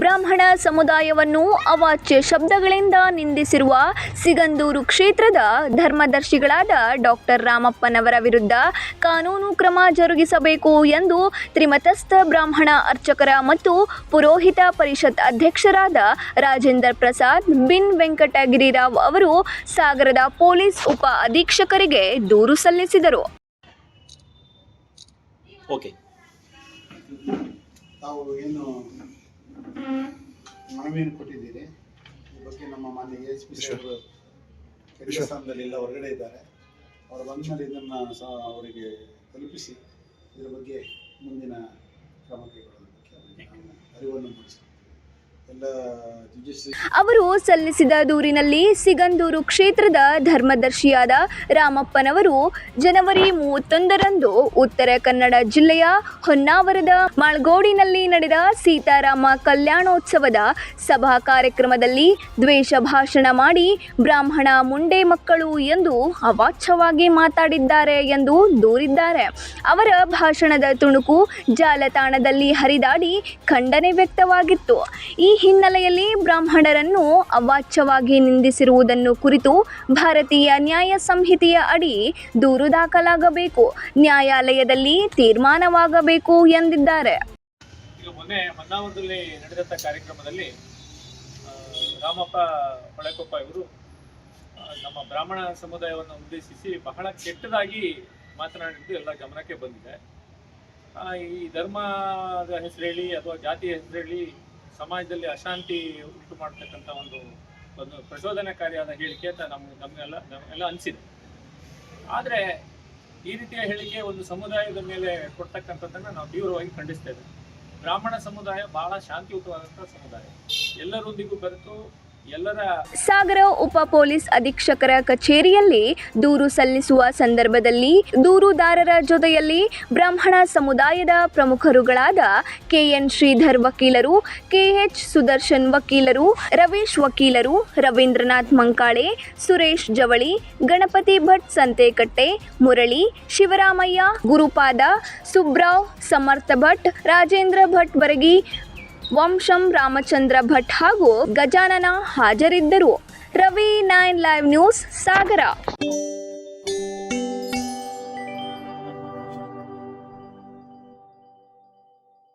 ಬ್ರಾಹ್ಮಣ ಸಮುದಾಯವನ್ನು ಅವಾಚ್ಯ ಶಬ್ದಗಳಿಂದ ನಿಂದಿಸಿರುವ ಸಿಗಂದೂರು ಕ್ಷೇತ್ರದ ಧರ್ಮದರ್ಶಿಗಳಾದ ಡಾಕ್ಟರ್ ರಾಮಪ್ಪನವರ ವಿರುದ್ಧ ಕಾನೂನು ಕ್ರಮ ಜರುಗಿಸಬೇಕು ಎಂದು ತ್ರಿಮತಸ್ಥ ಬ್ರಾಹ್ಮಣ ಅರ್ಚಕರ ಮತ್ತು ಪುರೋಹಿತ ಪರಿಷತ್ ಅಧ್ಯಕ್ಷರಾದ ರಾಜೇಂದರ್ ಪ್ರಸಾದ್ ಬಿನ್ ವೆಂಕಟಗಿರಿರಾವ್ ಅವರು ಸಾಗರದ ಪೊಲೀಸ್ ಉಪ ಅಧೀಕ್ಷಕರಿಗೆ ದೂರು ಸಲ್ಲಿಸಿದರು. ಓಕೆ ತಾವು ಏನು ಮನವಿಯನ್ನು ಕೊಟ್ಟಿದ್ದೀರಿ. ಈ ಬಗ್ಗೆ ನಮ್ಮ ಮಾನ್ಯ ಎಸ್ ಪಿ ಸಾಹೇಬರು ಕೆಲಸ ಸ್ಥಾನದಲ್ಲಿ ಎಲ್ಲ ಹೊರಗಡೆ ಇದ್ದಾರೆ. ಅವರು ಬಂದ ಇದನ್ನು ಸಹ ಅವರಿಗೆ ತಲುಪಿಸಿ ಇದರ ಬಗ್ಗೆ ಮುಂದಿನ ಕ್ರಮ ಕೈಗೊಳ್ಳೋದಕ್ಕೆ ಅರಿವನ್ನು ಮೂಡಿಸಿ ಅವರು ಸಲ್ಲಿಸಿದ ದೂರಿನಲ್ಲಿ ಸಿಗಂದೂರು ಕ್ಷೇತ್ರದ ಧರ್ಮದರ್ಶಿಯಾದ ರಾಮಪ್ಪನವರು ಜನವರಿ ಮೂವತ್ತೊಂದರಂದು ಉತ್ತರ ಕನ್ನಡ ಜಿಲ್ಲೆಯ ಹೊನ್ನಾವರದ ಮಾಳ್ಗೋಡಿನಲ್ಲಿ ನಡೆದ ಸೀತಾರಾಮ ಕಲ್ಯಾಣೋತ್ಸವದ ಸಭಾ ಕಾರ್ಯಕ್ರಮದಲ್ಲಿ ದ್ವೇಷ ಭಾಷಣ ಮಾಡಿ ಬ್ರಾಹ್ಮಣ ಮುಂಡೆ ಮಕ್ಕಳು ಎಂದು ಅವಾಚ್ಯವಾಗಿ ಮಾತಾಡಿದ್ದಾರೆ ಎಂದು ದೂರಿದ್ದಾರೆ. ಅವರ ಭಾಷಣದ ತುಣುಕು ಜಾಲತಾಣದಲ್ಲಿ ಹರಿದಾಡಿ ಖಂಡನೆ ವ್ಯಕ್ತವಾಗಿತ್ತು. ಈ ಹಿನ್ನೆಲೆಯಲ್ಲಿ ಬ್ರಾಹ್ಮಣರನ್ನು ಅವಾಚ್ಯವಾಗಿ ನಿಂದಿಸಿರುವುದನ್ನು ಕುರಿತು ಭಾರತೀಯ ನ್ಯಾಯ ಸಂಹಿತೆಯ ಅಡಿ ದೂರು ದಾಖಲಾಗಬೇಕು, ನ್ಯಾಯಾಲಯದಲ್ಲಿ ತೀರ್ಮಾನವಾಗಬೇಕು ಎಂದಿದ್ದಾರೆ. ಮೊನ್ನೆ ಹೊನ್ನಾವರದಲ್ಲಿ ನಡೆದಂಥ ಕಾರ್ಯಕ್ರಮದಲ್ಲಿ ರಾಮಪ್ಪ ಹೊಳೆಕೊಪ್ಪ ಇವರು ನಮ್ಮ ಬ್ರಾಹ್ಮಣ ಸಮುದಾಯವನ್ನು ಉದ್ದೇಶಿಸಿ ಬಹಳ ಕೆಟ್ಟದಾಗಿ ಮಾತನಾಡಿದ್ದು ಎಲ್ಲ ಗಮನಕ್ಕೆ ಬಂದಿದೆ. ಈ ಧರ್ಮದ ಹೆಸರೇಳಿ ಅಥವಾ ಜಾತಿಯ ಹೆಸರೇಳಿ ಸಮಾಜದಲ್ಲಿ ಅಶಾಂತಿ ಉಂಟು ಮಾಡ್ತಕ್ಕಂಥ ಒಂದು ಒಂದು ಪ್ರಚೋದನಕಾರಿಯಾದ ಹೇಳಿಕೆ ಅಂತ ನಮ್ಗೆ ನಮಗೆಲ್ಲ ನಮಗೆಲ್ಲ ಅನಿಸಿದೆ. ಆದರೆ ಈ ರೀತಿಯ ಹೇಳಿಕೆ ಒಂದು ಸಮುದಾಯದ ಮೇಲೆ ಕೊಡ್ತಕ್ಕಂಥದ್ದನ್ನು ನಾವು ತೀವ್ರವಾಗಿ ಖಂಡಿಸ್ತೇವೆ ಬ್ರಾಹ್ಮಣ ಸಮುದಾಯ ಬಹಳ ಶಾಂತಿಯುತವಾದಂಥ ಸಮುದಾಯ. ಎಲ್ಲರೊಂದಿಗೂ ಬೆರೆತು ಸಾಗರ ಉಪ ಪೊಲೀಸ್ ಅಧೀಕ್ಷಕರ ಕಚೇರಿಯಲ್ಲಿ ದೂರು ಸಲ್ಲಿಸುವ ಸಂದರ್ಭದಲ್ಲಿ ದೂರುದಾರರ ಜೊತೆಯಲ್ಲಿ ಬ್ರಾಹ್ಮಣ ಸಮುದಾಯದ ಪ್ರಮುಖರುಗಳಾದ ಕೆಎನ್ ಶ್ರೀಧರ್ ವಕೀಲರು, ಕೆಎಚ್ ಸುದರ್ಶನ್ ವಕೀಲರು, ರವೀಶ್ ವಕೀಲರು, ರವೀಂದ್ರನಾಥ್ ಮಂಕಾಳೆ, ಸುರೇಶ್ ಜವಳಿ, ಗಣಪತಿ ಭಟ್ ಸಂತೇಕಟ್ಟೆ, ಮುರಳಿ, ಶಿವರಾಮಯ್ಯ, ಗುರುಪಾದ, ಸುಬ್ರಾವ್, ಸಮರ್ಥ ಭಟ್, ರಾಜೇಂದ್ರ ಭಟ್ ಬರಗಿ ವಂಶಂ ರಾಮಚಂದ್ರ ಭಟ್ ಹಾಗೂ ಗಜಾನನ ಹಾಜರಿದ್ದರು. Ravi nine live news Sagara.